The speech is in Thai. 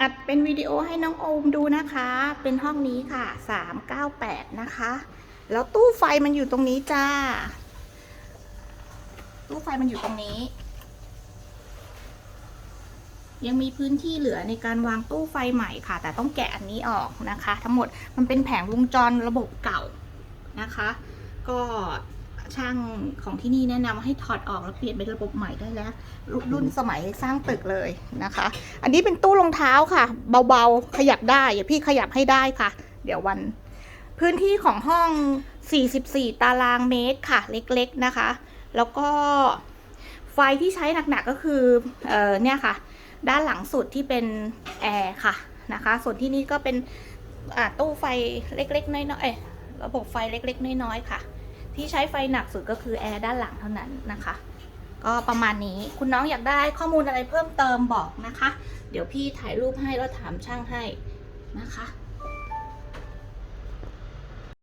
อัดเป็นวิดีโอให้น้องโอมดูนะคะ เป็นห้องนี้ค่ะ 398 นะคะ แล้วตู้ไฟมันอยู่ตรงนี้จ้า ตู้ไฟมันอยู่ตรงนี้ ยังมีพื้นที่เหลือในการวางตู้ไฟใหม่ค่ะ แต่ต้องแกะอันนี้ออกนะคะ ทั้งหมดมันเป็นแผงวงจรระบบเก่านะคะ ก็ ช่างของที่นี่แนะนำให้ถอดออกแล้วเปลี่ยนเป็นระบบใหม่ได้แล้ว รุ่นรุ่นสมัยสร้างตึกเลยนะคะ อันนี้เป็นตู้รองเท้าค่ะ เบาๆ ขยับได้อย่าพี่ขยับให้ได้ค่ะ เดี๋ยววัน พื้นที่ของห้อง 44 ตารางเมตรค่ะ เล็กๆนะคะ แล้วก็ไฟที่ใช้หนักๆก็คือเออเนี่ยค่ะ ด้านหลังสุดที่เป็นแอร์ค่ะนะคะ ส่วนที่นี่ก็เป็นอ่าตู้ไฟเล็กๆน้อยๆเอ้ยระบบไฟเล็กๆน้อยๆค่ะ ที่ใช้ไฟหนักสุดก็คือแอร์ด้านหลังเท่านั้นนะคะ ก็ประมาณนี้คุณน้องอยากได้ข้อมูลอะไรเพิ่มเติมบอกนะคะ เดี๋ยวพี่ถ่ายรูปให้แล้วถามช่างให้นะคะ